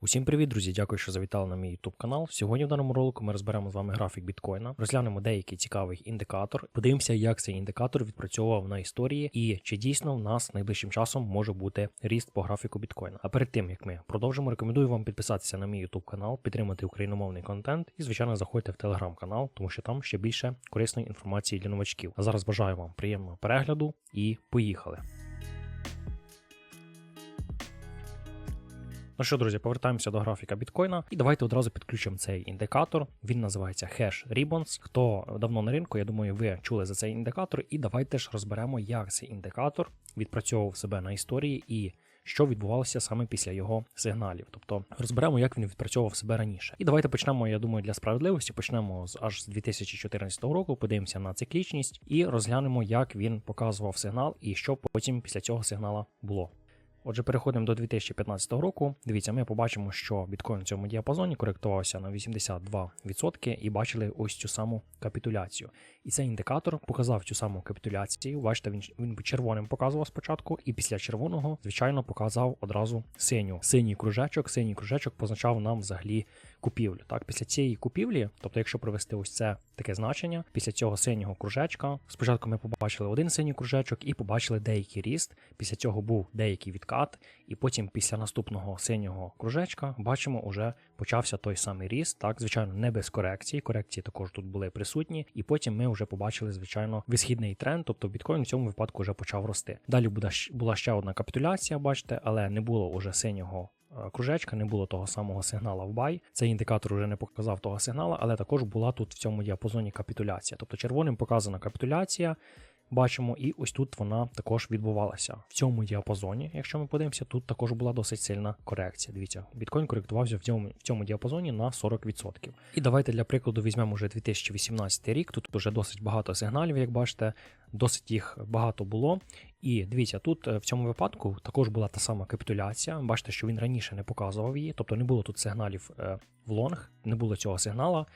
Усім привіт, друзі! Дякую, що завітали на мій YouTube канал. Сьогодні в даному ролику ми розберемо з вами графік біткоїна, розглянемо деякий цікавий індикатор, подивимося, як цей індикатор відпрацьовував на історії і чи дійсно в нас найближчим часом може бути ріст по графіку біткоїна. А перед тим як ми продовжимо, рекомендую вам підписатися на мій YouTube канал, підтримати україномовний контент і, звичайно, заходьте в телеграм канал, тому що там ще більше корисної інформації для новачків. А зараз бажаю вам приємного перегляду і поїхали. Ну що, друзі, повертаємося до графіка біткоїна, і давайте одразу підключимо цей індикатор. Він називається Hash Ribbons. Хто давно на ринку, я думаю, ви чули за цей індикатор. І давайте ж розберемо, як цей індикатор відпрацьовував себе на історії і. Що відбувалося саме після його сигналів, тобто розберемо, як він відпрацьовував себе раніше. І давайте почнемо. Я думаю, для справедливості почнемо з аж з 2014 року. Подивимося на циклічність і розглянемо, як він показував сигнал і що потім після цього сигнала було. Отже, переходимо до 2015 року. Дивіться, ми побачимо, що біткоін в цьому діапазоні коректувався на 82% і бачили ось цю саму капітуляцію. І цей індикатор показав цю саму капітуляцію. Бачите, він він червоним показував спочатку, і після червоного, звичайно, показав одразу синю. Синій кружечок, синій кружечок позначав нам взагалі купівлю. Так, після цієї купівлі, тобто, якщо провести ось це таке значення, після цього синього кружечка, спочатку ми побачили один синій кружечок і побачили деякий ріст. Після цього був деякий відкат, і потім, після наступного синього кружечка, бачимо, уже почався той самий ріст. Так, звичайно, не без корекції. Корекції також тут були присутні, і потім ми вже побачили, звичайно, висхідний тренд, тобто біткоін в цьому випадку вже почав рости. Далі була ще одна капітуляція, бачите, але не було уже синього Е, кружечка, не було того самого сигнала в бай. Цей індикатор вже не показав того сигнала, але також була тут в цьому діапазоні капітуляція. Тобто червоним показана капітуляція. Бачимо, і ось тут вона також відбувалася. В цьому діапазоні, якщо ми подивимося, тут також була досить сильна корекція. Дивіться, біткоін коректувався в цьому в цьому діапазоні на 40%. І давайте для прикладу візьмемо вже 2018 рік. Тут вже досить багато сигналів, як бачите, досить їх багато було. І дивіться, тут е, в цьому випадку також була та сама капітуляція. Бачите, що він раніше не показував її, тобто не було тут сигналів е, в лонг, не було цього сигнала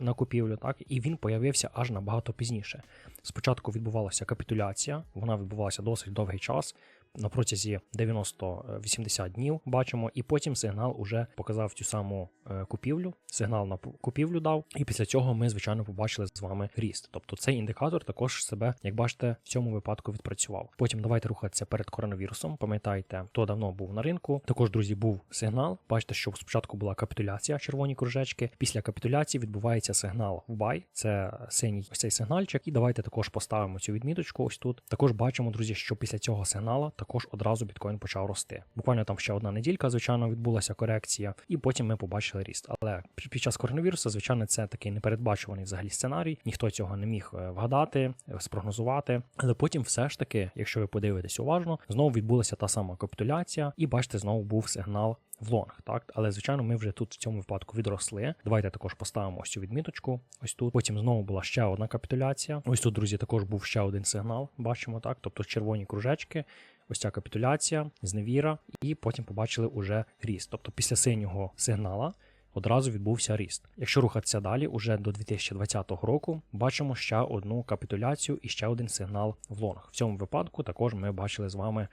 на купівлю, так і він появився аж набагато пізніше. Спочатку відбувалася капітуляція, вона відбувалася досить довгий час на протязі 90-80 днів бачимо, і потім сигнал уже показав цю саму е, купівлю. Сигнал на купівлю дав, і після цього ми, звичайно, побачили з вами ріст. Тобто цей індикатор також себе, як бачите, в цьому випадку відпрацював. Потім давайте рухатися перед коронавірусом. Пам'ятаєте, хто давно був на ринку. Також, друзі, був сигнал. Бачите, що спочатку була капітуляція, червоні кружечки. Після капітуляції відбувається сигнал в бай. Це синій ось цей сигнальчик. І давайте також поставимо цю відміточку. Ось тут. Також бачимо, друзі, що після цього сигнала також одразу біткоін почав рости. Буквально там ще одна неділька, звичайно, відбулася корекція, і потім ми побачили ріст. Але під час коронавірусу, звичайно, це такий непередбачуваний взагалі сценарій. Ніхто цього не міг е, вгадати, е, спрогнозувати. Але потім, все ж таки, якщо ви подивитесь уважно, знову відбулася та сама капітуляція, і бачите, знову був сигнал. В лонг, так, але звичайно, ми вже тут в цьому випадку відросли. Давайте також поставимо ось цю відміточку. Ось тут. Потім знову була ще одна капітуляція. Ось тут, друзі, також був ще один сигнал. Бачимо так, тобто червоні кружечки ось ця капітуляція, зневіра, і потім побачили уже ріст. Тобто після синього сигнала одразу відбувся ріст. Якщо рухатися далі, уже до 2020 року бачимо ще одну капітуляцію і ще один сигнал в лонг. В цьому випадку також ми бачили з вами.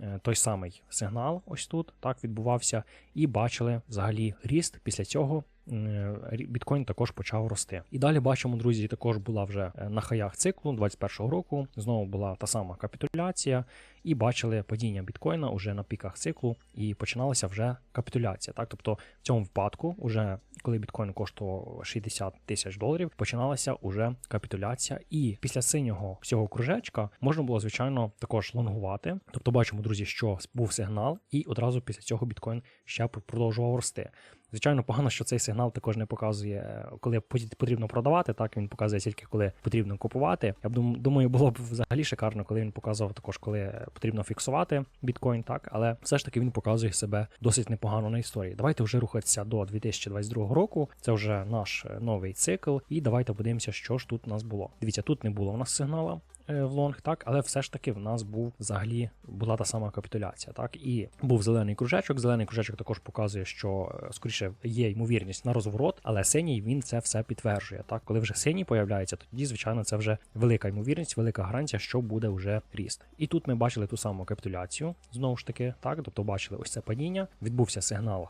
Е, той самий сигнал, ось тут так відбувався, і бачили взагалі ріст. Після цього біткоін також почав рости. І далі бачимо, друзі, також була вже е, на хаях циклу 2021 року. Знову була та сама капітуляція, і бачили падіння біткоїна уже на піках циклу, і починалася вже капітуляція. Так, тобто в цьому випадку, уже коли біткоін коштував 60 тисяч доларів, починалася уже капітуляція. І після синього всього кружечка можна було, звичайно, також лонгувати. Тобто, бачимо, друзі, що був сигнал, і одразу після цього біткоін ще продовжував рости. Звичайно, погано, що цей сигнал також не показує, коли потрібно продавати. Так він показує тільки коли потрібно купувати. Я б думаю, було б взагалі шикарно, коли він показував також, коли потрібно фіксувати біткоін. Так, але все ж таки він показує себе досить непогано на історії. Давайте вже рухатися до 2022 року. Це вже наш новий цикл. І давайте подивимося, що ж тут у нас було. Дивіться, тут не було у нас сигнала. Е, в лонг, так, але все ж таки в нас був взагалі була та сама капітуляція. Так, і був зелений кружечок. Зелений кружечок також показує, що е, скоріше є ймовірність на розворот, але синій він це все підтверджує. Так, коли вже синій появляється, тоді звичайно це вже велика ймовірність, велика гарантія, що буде вже ріст. І тут ми бачили ту саму капітуляцію. Знову ж таки, так, тобто бачили ось це падіння. Відбувся сигнал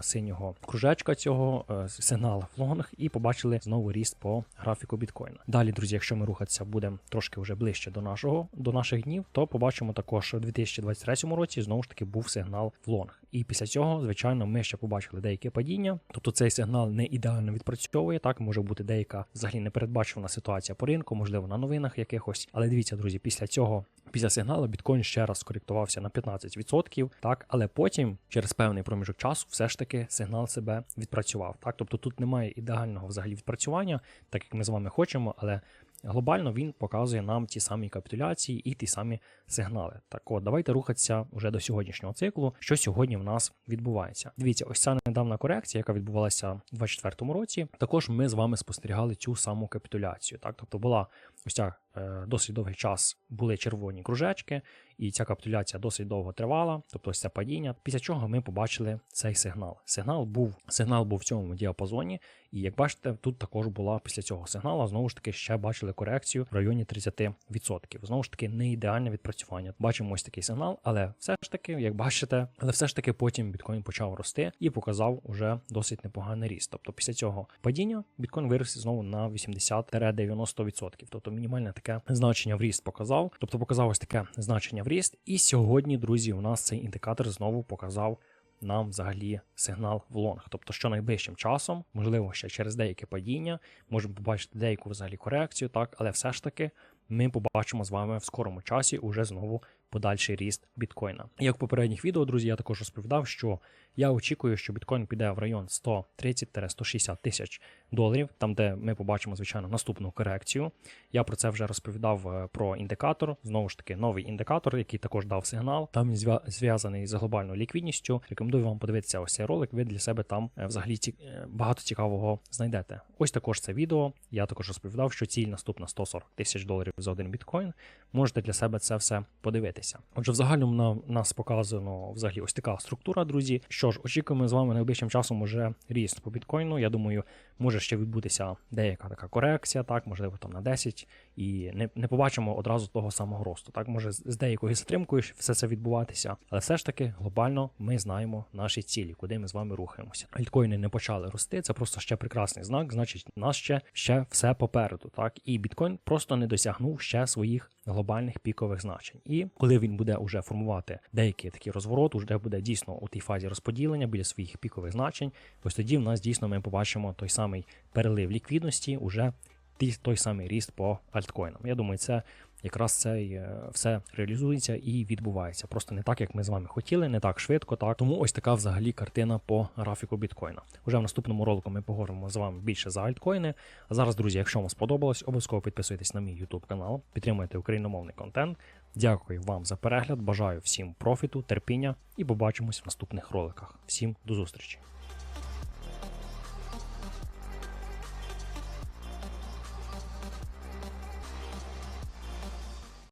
синього кружечка цього, е, сигнал в лонг, і побачили знову ріст по графіку біткоїна. Далі, друзі, якщо ми рухатися будемо трошки вже ближче до нашого до наших днів, то побачимо також, у 2023 році знову ж таки був сигнал в лонг. І після цього, звичайно, ми ще побачили деяке падіння. Тобто цей сигнал не ідеально відпрацьовує. Так може бути деяка взагалі непередбачувана ситуація по ринку, можливо, на новинах якихось. Але дивіться, друзі, після цього. Після сигналу біткоін ще раз скоректувався на 15%, так, але потім, через певний проміжок часу, все ж таки сигнал себе відпрацював. Так, тобто тут немає ідеального взагалі відпрацювання, так як ми з вами хочемо, але глобально він показує нам ті самі капітуляції і ті самі сигнали. Так от, давайте рухатися вже до сьогоднішнього циклу, що сьогодні в нас відбувається. Дивіться, ось ця недавна корекція, яка відбувалася у 2024 році. Також ми з вами спостерігали цю саму капітуляцію. Так, тобто була ось ця досить довгий час були червоні кружечки, і ця капітуляція досить довго тривала, тобто ось це падіння. Після чого ми побачили цей сигнал. Сигнал був сигнал був в цьому діапазоні, і як бачите, тут також була після цього сигналу. Знову ж таки, ще бачили корекцію в районі 30%. Знову ж таки, не ідеальне відпрацювання. Бачимо ось такий сигнал, але все ж таки, як бачите, але все ж таки потім біткоін почав рости і показав уже досить непоганий ріст. Тобто, після цього падіння біткоін виріс знову на 80-90%. Тобто мінімальне таке значення в ріст показав. Тобто показав ось таке значення в ріст. І сьогодні, друзі, у нас цей індикатор знову показав. Нам взагалі сигнал в лонг. Тобто, що найближчим часом, можливо, ще через деяке падіння, можемо побачити деяку взагалі корекцію, так, але все ж таки ми побачимо з вами в скорому часі уже знову подальший ріст біткоїна. Як в попередніх відео, друзі, я також розповідав, що я очікую, що біткоін піде в район 130-160 тисяч доларів, там де ми побачимо, звичайно, наступну корекцію. Я про це вже розповідав е, про індикатор. Знову ж таки, новий індикатор, який також дав сигнал. Там він зв'язаний з глобальною ліквідністю. Рекомендую вам подивитися ось цей ролик. Ви для себе там е, взагалі ці... е, багато цікавого знайдете. Ось також це відео. Я також розповідав, що ціль наступна 140 тисяч доларів за один біткоін. Можете для себе це все подивитися. Отже, в загальному на нас показано взагалі ось така структура, друзі. Що ж, очікуємо з вами найближчим часом уже ріст по біткоїну. Я думаю, може ще відбутися деяка така корекція, так, можливо, там на 10, і не, не побачимо одразу того самого росту. Так, може з деякою затримкою все це відбуватися, але все ж таки глобально ми знаємо наші цілі, куди ми з вами рухаємося. Альткоїни не почали рости, це просто ще прекрасний знак. Значить, нас ще, ще все попереду. Так, і біткоін просто не досягнув ще своїх глобальних пікових значень. І коли він буде уже формувати деякий такий розворот, уже буде дійсно у тій фазі розподілення біля своїх пікових значень. Ось тоді в нас дійсно ми побачимо той самий перелив ліквідності, уже той самий ріст по альткоїнам. Я думаю, це якраз це е, все реалізується і відбувається. Просто не так, як ми з вами хотіли, не так швидко. Так тому ось така взагалі картина по графіку біткоїна. Уже в наступному ролику ми поговоримо з вами більше за альткоїни. А зараз, друзі, якщо вам сподобалось, обов'язково підписуйтесь на мій YouTube канал, підтримуйте україномовний контент. Дякую вам за перегляд. Бажаю всім профіту, терпіння і побачимось в наступних роликах. Всім до зустрічі!